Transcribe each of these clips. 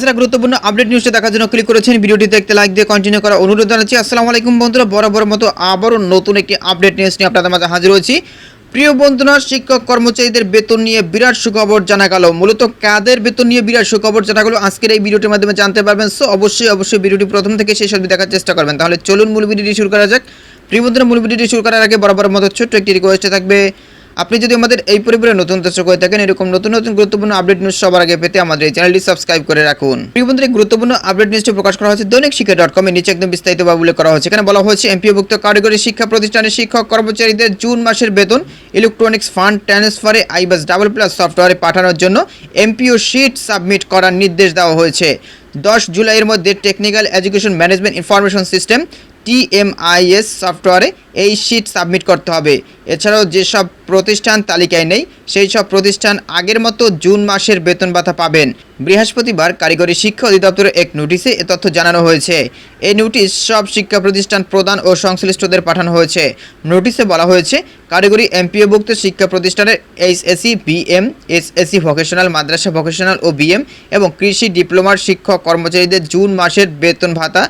যারা গুরুত্বপূর্ণ আপডেট নিউজটা দেখার জন্য ক্লিক করেছেন ভিডিওটি দেখতে লাইক দিয়ে কন্টিনিউ করার অনুরোধ জানাচ্ছি। আসসালামু আলাইকুম বন্ধুরা, বরাবর মতো আবারও নতুন একটি আপডেট নিউজ নিয়ে আপনাদের মাঝে হাজির হয়েছি। প্রিয় বন্ধুরা, শিক্ষক কর্মচারীদের বেতন নিয়ে বিরাট সুখবর জানা গেল। মূলত কাদের বেতন নিয়ে বিরাট সুখবর জানা গেল? আজকের এই ভিডিওটির মাধ্যমে জানতে পারবেন। সো অবশ্যই অবশ্যই ভিডিওটি প্রথম থেকে শেষ অবধি দেখার চেষ্টা করবেন। তাহলে চলুন মূল ভিডিওটি শুরু করা যাক। প্রিয় বন্ধুরা, মূল ভিডিওটি শুরু করার আগে বরাবর মতো ছোট্ট একটি রিকোয়েস্টে থাকবে। আপনি যদি আমাদের এই পরিবারে নতুন দর্শক হয়ে থাকেন, এরকম নতুন নতুন গুরুত্বপূর্ণ আপডেট নিউজ সবার আগে পেতে আমাদের এই চ্যানেলটি সাবস্ক্রাইব করে রাখুন। প্রিয় গুরুত্বপূর্ণ আপডেট নিউজটি প্রকাশ করা হয়েছে দৈনিক শিক্ষা ডট কমের নিচে একদম বিস্তারিতভাবে উল্লেখ করা হয়েছে। এখানে বলা হয়েছে এমপিওভুক্ত কারিগরি শিক্ষা প্রতিষ্ঠানের শিক্ষক কর্মচারীদের জুন মাসের বেতন ইলেকট্রনিক্স ফান্ড ট্রান্সফারে আইবাস ডাবল প্লাস সফটওয়্যারে পাঠানোর জন্য এমপিও শিট সাবমিট করার নির্দেশ দেওয়া হয়েছে। দশ জুলাইয়ের মধ্যে technical education management information system TMIS সফটওয়্যারে এই শিট সাবমিট করতে হবে। এছাড়াও যেসব প্রতিষ্ঠান তালিকায় নেই, সেই সব প্রতিষ্ঠান আগের মতো জুন মাসের বেতন ভাতা পাবেন। বৃহস্পতিবার কারিগরি শিক্ষা অধিদপ্তরের এক নোটিশে এ তথ্য জানানো হয়েছে। এই নোটিশ সব শিক্ষা প্রতিষ্ঠান প্রদান ও সংশ্লিষ্টদের পাঠানো হয়েছে। নোটিশে বলা হয়েছে, কারিগরি এমপিওভুক্ত শিক্ষা প্রতিষ্ঠানের এইচএসি বিএম, এসএসসি, ভোকেশনাল, মাদ্রাসা ভোকেশনাল ও বিএম এবং কৃষি ডিপ্লোমার শিক্ষক কর্মচারীদের জুন মাসের বেতন ভাতা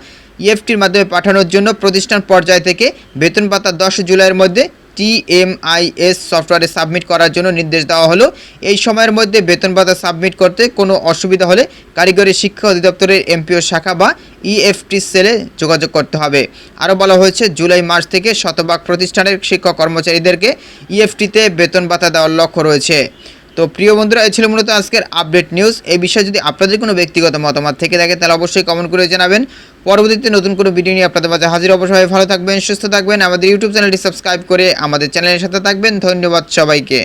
ইএফটির মাধ্যমে পাঠানোর জন্য প্রতিষ্ঠান পর্যায় থেকে বেতন ভাতা দশ জুলাইয়ের মধ্যে টিএমআইএস সফটওয়্যারে সাবমিট করার জন্য নির্দেশ দেওয়া হলো। এই সময়ের মধ্যে বেতন ভাতা সাবমিট করতে কোনো অসুবিধা হলে কারিগরি শিক্ষা অধিদপ্তরের এমপিও শাখা বা ইএফটি সেলে যোগাযোগ করতে হবে। আরও বলা হয়েছে, জুলাই মাস থেকে শতভাগ প্রতিষ্ঠানের শিক্ষক কর্মচারীদেরকে ইএফটিতে বেতন ভাতা দেওয়ার লক্ষ্য রয়েছে। তো প্রিয় বন্ধুরা, এ ছিল মূলত আজকের আপডেট নিউজ এই বিষয়ে যদি আপনাদের কোনো ব্যক্তিগত মতামত থেকে থাকে, তাহলে অবশ্যই কমেন্ট করে জানাবেন। পরবর্তীতে নতুন কোনো ভিডিও নিয়ে আপনাদের মাঝে হাজির অবশ্যই ভালো থাকবেন, সুস্থ থাকবেন। আমাদের ইউটিউব চ্যানেলটি সাবস্ক্রাইব করে আমাদের চ্যানেলের সাথে থাকবেন। ধন্যবাদ সবাইকে।